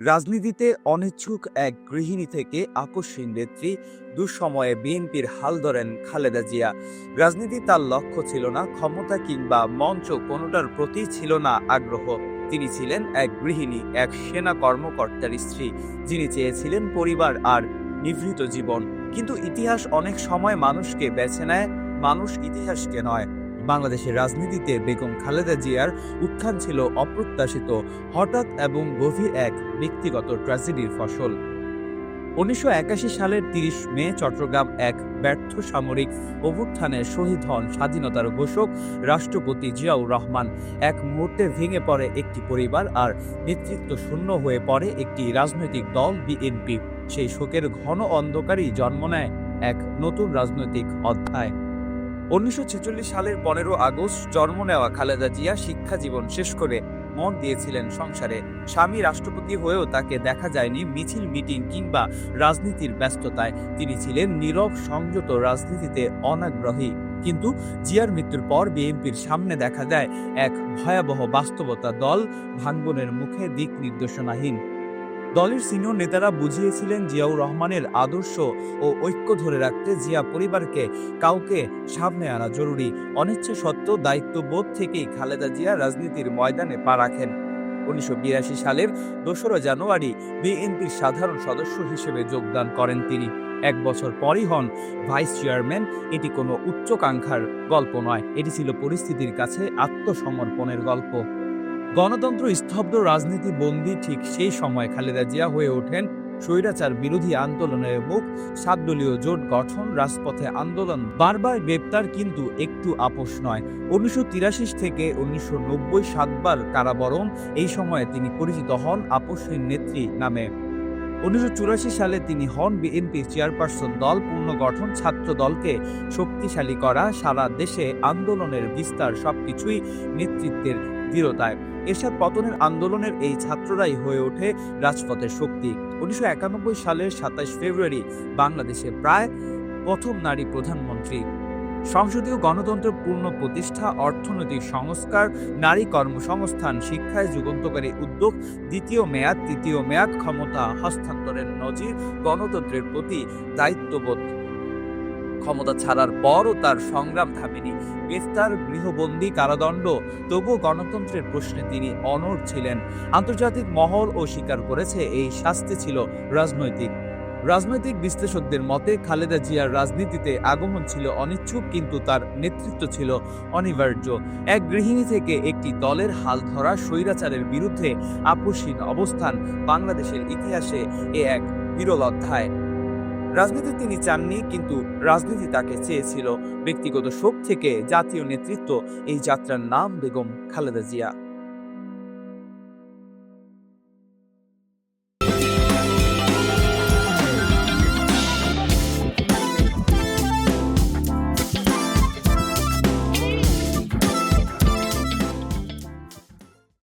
রাজনীতিতে অনিচ্ছুক এক গৃহিণী থেকে আকস্মিক নেত্রী দুঃসময়ে বিএনপির হাল ধরেন খালেদা জিয়া। রাজনীতি তার লক্ষ্য ছিল না, ক্ষমতা কিংবা মঞ্চ কোনোটার প্রতি ছিল না আগ্রহ। তিনি ছিলেন এক গৃহিণী, এক সেনা কর্মকর্তার স্ত্রী, যিনি চেয়েছিলেন পরিবার আর নিভৃত জীবন। কিন্তু ইতিহাস অনেক সময় মানুষকে বেছে নেয়, মানুষ ইতিহাসকে নয়। বাংলাদেশের রাজনীতিতে বেগম খালেদা জিয়ার উত্থান ছিল অপ্রত্যাশিত, হঠাৎ এবং গভীর এক ব্যক্তিগত ট্র্যাজেডির ফসল। উনিশশো একাশি সালের তিরিশ মে চট্টগ্রাম এক ব্যর্থ সামরিক অভ্যুত্থানে শহীদ হন স্বাধীনতার ঘোষক রাষ্ট্রপতি জিয়াউর রহমান। এক মুহূর্তে ভেঙে পড়ে একটি পরিবার আর নেতৃত্ব শূন্য হয়ে পড়ে একটি রাজনৈতিক দল বিএনপি। সেই শোকের ঘন অন্ধকারই জন্ম নেয় এক নতুন রাজনৈতিক অধ্যায়। উনিশশো সালের পনেরো আগস্ট জন্ম নেওয়া খালেদা জিয়া শিক্ষা জীবন শেষ করে মন দিয়েছিলেন সংসারে। স্বামী রাষ্ট্রপতি হয়েও তাকে দেখা যায়নি মিছিল, মিটিং কিংবা রাজনীতির ব্যস্ততায়। তিনি ছিলেন নীরব, সংযত রাজনীতিতে অনাগ্রহী। কিন্তু জিয়ার মৃত্যুর পর বিএনপির সামনে দেখা যায় এক ভয়াবহ বাস্তবতা দল ভাঙ্গনের মুখে দিক নির্দেশনাহীন। দলের সিনিয়র নেতারা বুঝিয়েছিলেন জিয়াউর রহমানের আদর্শ ও ঐক্য ধরে রাখতে জিয়া পরিবারকে কাউকে সামনে আনা জরুরি। অনিচ্ছা সত্ত্বেও দায়িত্ববোধ থেকেই খালেদা জিয়া রাজনীতির ময়দানে পা রাখেন। উনিশশো সালের দোসরা জানুয়ারি বিএনপির সাধারণ সদস্য হিসেবে যোগদান করেন তিনি। এক বছর পরই হন ভাইস চেয়ারম্যান। এটি কোনো উচ্চাকাঙ্ক্ষার গল্প নয়। এটি ছিল পরিস্থিতির কাছে আত্মসমর্পণের গল্প। গণতন্ত্র স্তব্ধ রাজনীতি বন্দী ঠিক সেই সময় খালেদা জিয়া হয়ে ওঠেন স্বৈরাচার বিরোধী আন্দোলনের মুখ। সাতদলীয় জোট গঠন, রাজপথে আন্দোলন, বারবার গ্রেপ্তার কিন্তু একটু আপোষ নয়। উনিশশো থেকে উনিশশো নব্বই সাতবার কারাবরণ, এই সময়ে তিনি পরিচিত হন আপোষের নেত্রী নামে। উনিশশো চুরাশি সালে তিনি হন বিএনপির চেয়ারপারসন দল, পুনর্গঠন ছাত্র দলকে শক্তিশালী করা, সারা দেশে আন্দোলনের বিস্তার সবকিছুই নেতৃত্বের দৃঢ়তায় এরশাদ পতনের আন্দোলনের এই ছাত্ররাই হয়ে ওঠে রাজপথের শক্তি। উনিশশো একানব্বই সালের সাতাশ ফেব্রুয়ারি বাংলাদেশে প্রায় প্রথম নারী প্রধানমন্ত্রী। সংসদীয় গণতন্ত্র পূর্ণ প্রতিষ্ঠা, অর্থনৈতিক সংস্কার, নারী কর্মসংস্থান, শিক্ষায় যুগান্তকারী উদ্যোগ, দ্বিতীয় মেয়াদ, তৃতীয় মেয়াদ ক্ষমতা হস্তান্তরের নজির গণতন্ত্রের প্রতি দায়িত্ববোধ। ক্ষমতা ছাড়ার পরও তার সংগ্রাম থামেনি। গ্রেফতার, গৃহবন্দী, কারাদণ্ড, তবুও গণতন্ত্রের প্রশ্নে তিনি অনড় ছিলেন। আন্তর্জাতিক মহল ও স্বীকার করেছে, এই শাস্তি ছিল রাজনৈতিক। রাজনৈতিক বিশ্লেষকদের মতে, খালেদা জিয়ার রাজনীতিতে আগমন ছিল অনিচ্ছুক, কিন্তু তার নেতৃত্ব ছিল অনিবার্য। এক গৃহিণী থেকে একটি দলের হাল ধরা স্বৈরাচারের বিরুদ্ধে আপোষহীন অবস্থান বাংলাদেশের ইতিহাসে এ এক বিরল অধ্যায়। রাজনীতি তিনি চাননি, কিন্তু রাজনীতি তাকে চেয়েছিল। ব্যক্তিগত শোক থেকে জাতীয় নেতৃত্ব এই যাত্রার নাম বেগম খালেদা জিয়া।